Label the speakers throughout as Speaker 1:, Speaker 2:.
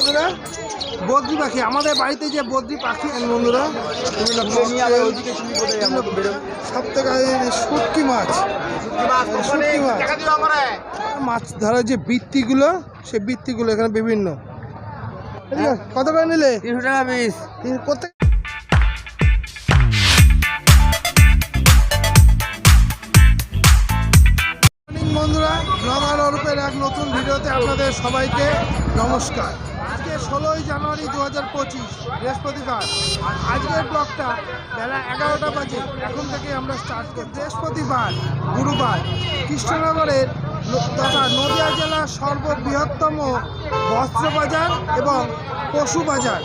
Speaker 1: বন্ধুরা বদ্রি পাখি আমাদের বাড়িতে যে বদ্রি পাখি বন্ধুরা সব থেকে শুটকি মাছ শুটকি মাছ মাছ। ধরার যে বৃত্তিগুলো সে বৃত্তিগুলো এখানে বিভিন্ন। কত করে নিলে?
Speaker 2: তিনশো টাকা পিস।
Speaker 1: কোথায় বন্ধুরা ব্লগ অরূপের এক নতুন ভিডিওতে আপনাদের সবাইকে নমস্কার। আজকে ষোলোই জানুয়ারি দু হাজার পঁচিশ, বৃহস্পতিবার। আজকের ব্লগটা বেলা এগারোটা বাজে, এখন থেকে আমরা স্টার্ট করি বৃহস্পতিবার, গুরুবার, কৃষ্ণনগরের তথা নদিয়া জেলার সর্ববৃহত্তম বস্ত্র বাজার এবং পশু বাজার।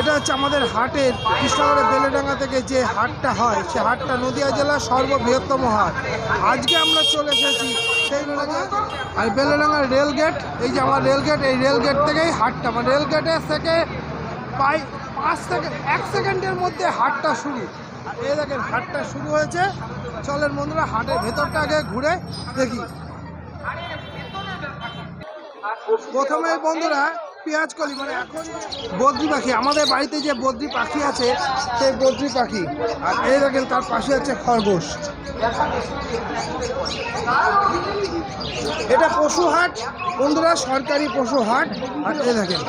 Speaker 1: এটা হচ্ছে আমাদের হাটের, কৃষ্ণনগরের বেলেডাঙ্গা থেকে যে হাটটা হয়, সে হাটটা নদীয়া জেলার সর্ববৃহত্তম হাট। আজকে আমরা চলে এসেছি সেই আর বেলেডাঙ্গার রেল গেট, এই যে আমার রেল গেট, এই রেল গেট থেকেই হাটটা। আমার রেল গেটের থেকে প্রায় পাঁচ সেকেন্ড এক সেকেন্ডের মধ্যে হাটটা শুরু। এই দেখেন, হাটটা শুরু হয়েছে। চলেন বন্ধুরা, হাটের ভেতরটা আগে ঘুরে দেখি। প্রথমে বন্ধুরা পেঁয়াজ কলি মানে এখন বদ্রি পাখি আমাদের বাড়িতে যে বদ্রি পাখি আছে সেই বদ্রি পাখি। আর এই দেখেন তার পাশে আছে খরগোশ। এটা পশু হাট বন্ধুরা সরকারি পশু হাট। আর এই দেখেন।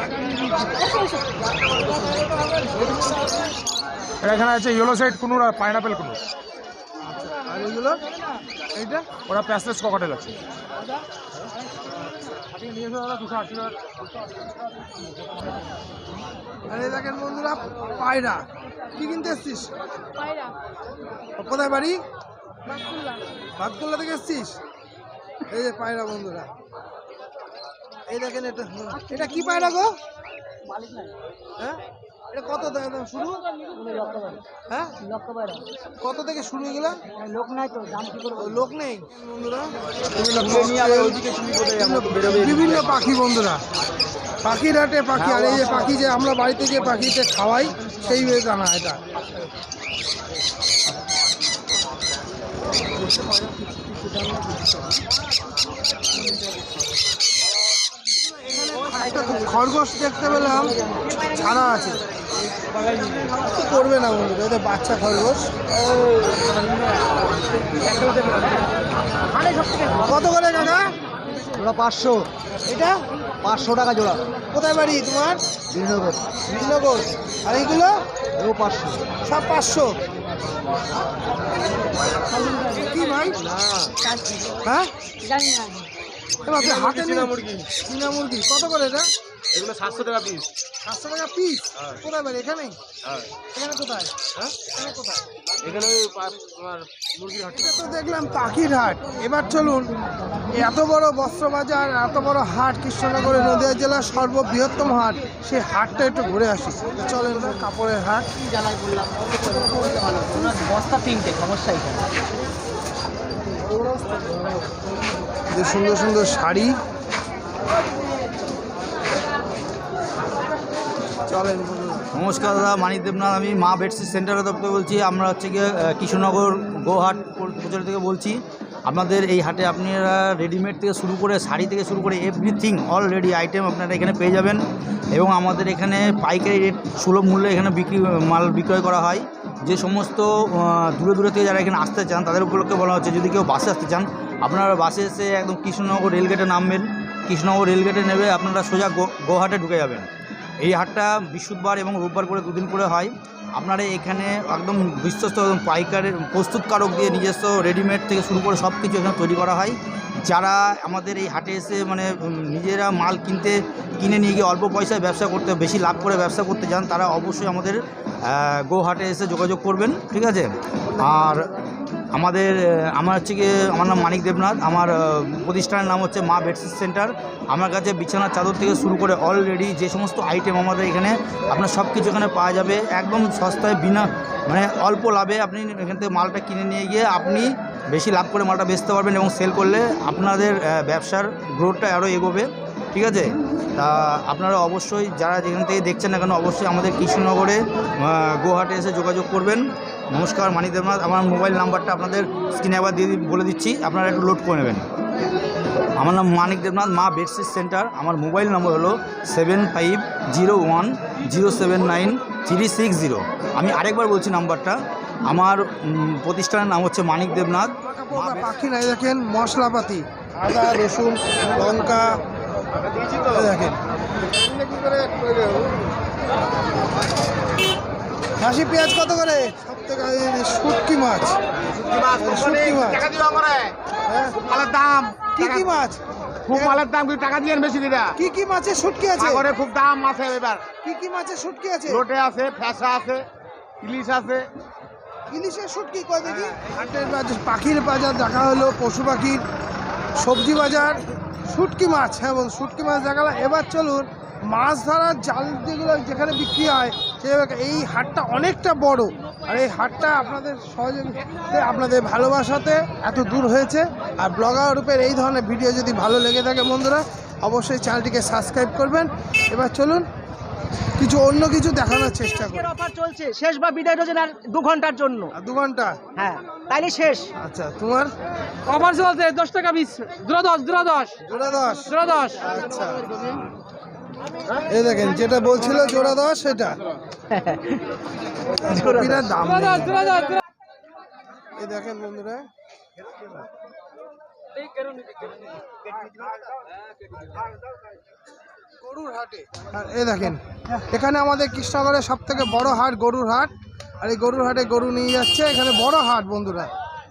Speaker 3: এখানে আছে ইয়েলো সাইড কুনুর আর পাইনাপেল কুনুর।
Speaker 1: আর এগুলো? এইটা?
Speaker 3: ওরা প্যাসলেস ককাটেল আছে।
Speaker 1: দেখেন বন্ধুরা পায়রা। কি কিনতে এসছিস? কোথায় বাড়ি? ভাতকুল্লা থেকে এসছিস? এই যে পায়রা বন্ধুরা। এই দেখেন এটা এটা কি পায়রা গো? হ্যাঁ? এটা কত দাম হ্যাঁ? কত থেকে শুরু এগুলো?
Speaker 4: লোক নাই তো
Speaker 1: লোক নেই বন্ধুরা। বিভিন্ন পাখি বন্ধুরা। পাখির হাটে পাখি, আর এই যে পাখি যে আমরা বাড়িতে যে পাখিতে খাওয়াই, সেই দানা এটা। খরগোশ দেখতে পেলাম ছাড়া আছে। কিছু করবে না বন্ধুরা এটা বাচ্চা খরগোশ। কত করে কাকা?
Speaker 2: ওরা পাঁচশো।
Speaker 1: এটা?
Speaker 2: পাঁচশো টাকা জোড়া।
Speaker 1: কোথায় বাড়ি তোমার?
Speaker 2: বিনগর
Speaker 1: বিজনগর আর এইগুলো
Speaker 2: এও পাঁচশো।
Speaker 1: সব পাঁচশো। কি ভাই হ্যাঁ?
Speaker 4: জানি না।
Speaker 1: আপনি হাতে চীনা মুরগি চীনা মুরগি কত করে এটা?
Speaker 3: এগুলো সাতশো টাকা পিস
Speaker 1: সাতশো টাকা পিস কোথায় এখানে? এখানে কোথায়?
Speaker 3: হ্যাঁ?
Speaker 1: এখানে কোথায়?
Speaker 3: এখানে তোমার মুরগির হাট।
Speaker 1: এটা তো দেখলাম পাখির হাট। এবার চলুন এত বড় বস্ত্র বাজার এত বড় হাট কৃষ্ণনগরের নদীয়া জেলার সর্ববৃহত্তম হাট সেই হাটটা একটু ঘুরে আসি। চলেন কাপড়ের হাট।
Speaker 4: জ্বালাই বললাম? বস্তা তিনটে সমস্যা এখানে।
Speaker 1: যে সুন্দর সুন্দর শাড়ি চলেন বন্ধুরা।
Speaker 2: নমস্কার দাদা, মানিক দেবনাথ, আমি মা বেডশিট সেন্টারের দপ্তর বলছি। আমরা হচ্ছে গিয়ে কৃষ্ণনগর গোহাট প্রচার থেকে বলছি। আপনাদের এই হাটে আপনারা রেডিমেড থেকে শুরু করে, শাড়ি থেকে শুরু করে এভরিথিং অল রেডি আইটেম আপনারা এখানে পেয়ে যাবেন। এবং আমাদের এখানে পাইকারি রেট সুলভ মূল্যে এখানে বিক্রি, মাল বিক্রয় করা হয়। যে সমস্ত দূরে দূরে থেকে যারা এখানে আসতে চান, তাদের উপলক্ষে বলা হচ্ছে, যদি কেউ বাসে আসতে চান, আপনারা বাসে এসে একদম কৃষ্ণনগর রেলগেটে নামবেন। কৃষ্ণনগর রেলগেটে নেবে, আপনারা সোজা গো- গোহাটে ঢুকে যাবেন। এই হাটটা বৃহস্পতিবার এবং রোববার করে দুদিন করে হয়। আপনারা এখানে একদম বিশ্বস্ত পাইকারের প্রস্তুতকারক দিয়ে নিজস্ব রেডিমেড থেকে শুরু করে সব কিছু এখানে তৈরি করা হয়। যারা আমাদের এই হাটে এসে মানে নিজেরা মাল কিনতে, কিনে নিয়ে গিয়ে অল্প পয়সায় ব্যবসা করতে, বেশি লাভ করে ব্যবসা করতে চান তারা অবশ্যই আমাদের গো হাটে এসে যোগাযোগ করবেন, ঠিক আছে? আর আমাদের আমার হচ্ছে গিয়ে আমার নাম মানিক দেবনাথ। আমার প্রতিষ্ঠানের নাম হচ্ছে মা বেডশিট সেন্টার। আমার কাছে বিছানার চাদর থেকে শুরু করে অলরেডি যে সমস্ত আইটেম আমাদের এখানে, আপনার সব কিছু এখানে পাওয়া যাবে। একদম সস্তায়, বিনা মানে অল্প লাভে আপনি এখান থেকে মালটা কিনে নিয়ে গিয়ে আপনি বেশি লাভ করে মালটা বেচতে পারবেন এবং সেল করলে আপনাদের ব্যবসার গ্রোথটা আরও এগোবে। ঠিক আছে? তা আপনারা অবশ্যই যারা যেখান থেকে দেখছেন না কেন, অবশ্যই আমাদের কৃষ্ণনগরে গোহাটে এসে যোগাযোগ করবেন। নমস্কার, মানিক দেবনাথ। আমার মোবাইল নাম্বারটা আপনাদের স্ক্রিনে আবার দিয়ে বলে দিচ্ছি। আপনারা একটু লোড করে নেবেন। আমার নাম মানিক দেবনাথ, মা বেডশিট সেন্টার। আমার মোবাইল নম্বর হলো seven five zero one zero seven nine three six zero. আমি আরেকবার বলছি নাম্বারটা। আমার প্রতিষ্ঠানের নাম হচ্ছে মানিক দেবনাথ।
Speaker 1: পাখি নাই দেখেন, মশলাপাতি। আদা, রসুন, লঙ্কা দেখেন। খাসি পেঁয়াজ কত করে? সব থেকে শুটকি মাছ। শুটকি মাছ হ্যাঁ?
Speaker 3: দাম।
Speaker 1: কি কি মাছ?
Speaker 3: খুব মালের দাম কিন্তু টাকা দিয়ে বেশি দিদা
Speaker 1: কি কি মাছের শুটকি আছে?
Speaker 3: সাগরে খুব দাম আছে এবার।
Speaker 1: কি কি মাছের শুটকি আছে?
Speaker 3: লোটে আছে ফ্যাসা আছে ইলিশ আছে।
Speaker 1: ইলিশের শুটকি কয় দেখি? হাটের বাজার পাখির বাজার দেখা হলো পশু পাখির। সবজি বাজার। শুটকি মাছ হ্যাঁ বল, শুটকি মাছ দেখালাম। এবার চলুন, মাছ ধরার জাল যেগুলো যেখানে বিক্রি হয় সে এই হাটটা অনেকটা বড়। আর এই হাটটা আপনাদের সহযোগিতাতে আপনাদের ভালোবাসাতে এত দূর হয়েছে। আর ব্লগার রূপের এই ধরনের ভিডিও যদি ভালো লেগে থাকে বন্ধুরা, অবশ্যই চ্যানেলটিকে সাবস্ক্রাইব করবেন। এবার চলুন কিছু অন্য কিছু দেখানোর চেষ্টা করুন
Speaker 4: অফার চলছে। শেষ বা বিদায় ডজন আর দু ঘণ্টার জন্য।
Speaker 1: আর দু ঘণ্টা?
Speaker 4: হ্যাঁ তাইলে শেষ।
Speaker 1: আচ্ছা তোমার?
Speaker 4: অফার চলছে দশ টাকা পিস দুরা দশ দুরা দশ
Speaker 1: জোড়া দশ
Speaker 4: দুরা দশ
Speaker 1: আচ্ছা। এই দেখেন যেটা বলছিল জোড়া দশ সেটা দাম
Speaker 4: দশ
Speaker 1: এই দেখেন বন্ধুরা। গরুর হাটে। আর এই দেখেন, এখানে আমাদের কৃষ্ণনগরের সব থেকে বড় হাট গরুর হাট। আর এই গরুর হাটে গরু নিয়ে যাচ্ছে, এখানে বড় হাট বন্ধুরা,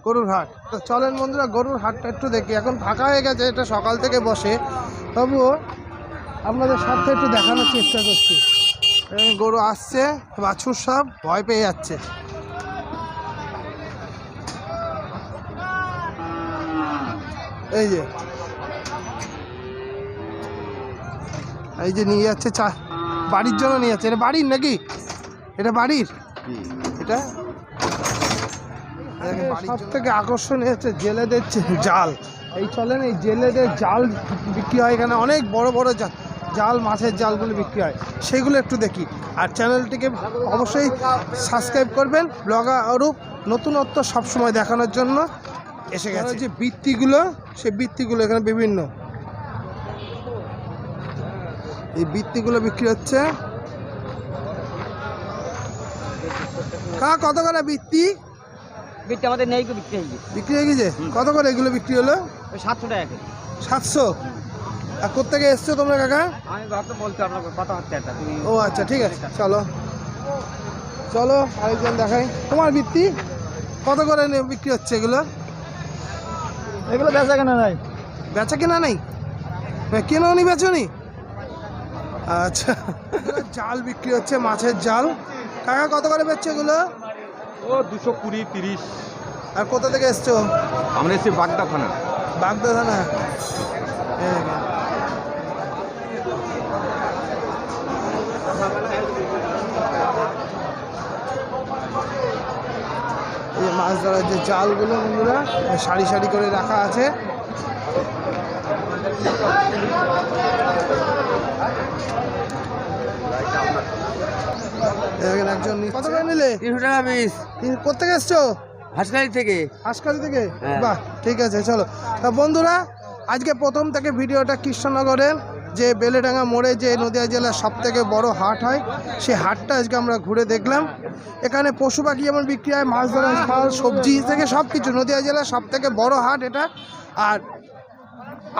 Speaker 1: গরুর হাট। তো চলেন বন্ধুরা, গরুর হাটটা একটু দেখি। এখন ফাঁকা হয়ে গেছে, এটা সকাল থেকে বসে। তবুও আপনাদের সাথে একটু দেখানোর চেষ্টা করছি। গরু আসছে, বাছুর সব ভয় পেয়ে যাচ্ছে। এই যে এই যে নিয়ে যাচ্ছে চা বাড়ির জন্য নিয়ে যাচ্ছে। এটা বাড়ির নাকি? এটা বাড়ির? এটা? সব থেকে আকর্ষণীয় হচ্ছে জেলেদের জাল। এই চলেন এই জেলেদের জাল বিক্রি হয় এখানে। অনেক বড় বড় জাল জাল মাছের জালগুলো বিক্রি হয়। সেগুলো একটু দেখি। আর চ্যানেলটিকে অবশ্যই সাবস্ক্রাইব করবেন। ব্লগার অরূপ নতুনত্ব সবসময় দেখানোর জন্য এসে গেছে। যে বৃত্তিগুলো সেই বৃত্তিগুলো এখানে বিভিন্ন। এই বৃত্তিগুলো বিক্রি হচ্ছে। কা কত করে বৃত্তি?
Speaker 4: বৃত্তি আমাদের নেই বিক্রি হয়ে গেছে
Speaker 1: বিক্রি হয়ে গেছে? কত করে এগুলো বিক্রি হলো?
Speaker 4: ওই সাতশো টাকা।
Speaker 1: সাতশো? আর কোথেকে এসছো তোমরা কাকা?
Speaker 4: আমি ভাবতে বলতে কথা হচ্ছে একটা
Speaker 1: ও আচ্ছা ঠিক আছে চলো। চলো আরেকজন দেখাই। তোমার বৃত্তি? কত করে বিক্রি হচ্ছে এগুলো?
Speaker 4: এগুলো বেচা কেনা নাই।
Speaker 1: বেচা কেনা নেই? কেনো নি বেচো নি? আচ্ছা। জাল বিক্রি হচ্ছে মাছের জাল। কাকা কত করে বেচছো এগুলো?
Speaker 3: ও দুশো কুড়ি তিরিশ।
Speaker 1: আর কোথা থেকে এসছো?
Speaker 3: আমরা এসেছি বাগদা থানা।
Speaker 1: বাগদা থানা। এই দেখেন। এই মাছ ধরার যে জালগুলো বন্ধুরা সারি সারি করে রাখা আছে। দেখেন একজন কত করে নিলে?
Speaker 4: তিনশো টাকা পিস
Speaker 1: কোথেকে এসছো?
Speaker 4: হাসকালি থেকে।
Speaker 1: হাসকালি থেকে?
Speaker 4: হ্যাঁ।
Speaker 1: বাহ ঠিক আছে চলো। তা বন্ধুরা আজকে প্রথম থেকে ভিডিওটা কৃষ্ণনগরের যে বেলেডাঙ্গা মোড়ে যে নদিয়া জেলার সব থেকে বড় হাট হয় সেই হাটটা আজকে আমরা ঘুরে দেখলাম। এখানে পশু পাখি যেমন বিক্রি হয় মাছ ধরা ফল সবজি থেকে সব কিছু নদিয়া জেলার সব থেকে বড় হাট এটা। আর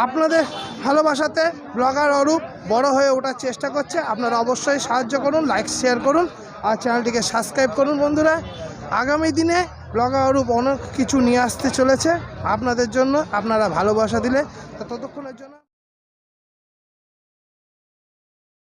Speaker 1: আপনাদের ভালোবাসাতে ব্লগার অরূপ বড় হয়ে ওঠার চেষ্টা করছে। আপনারা অবশ্যই সাহায্য করুন লাইক শেয়ার করুন আর চ্যানেলটিকে সাবস্ক্রাইব করুন বন্ধুরা। আগামী দিনে ব্লগার অরূপ অনেক কিছু নিয়ে আসতে চলেছে। আপনাদের জন্য আপনারা ভালোবাসা দিলে। ততক্ষণের জন্য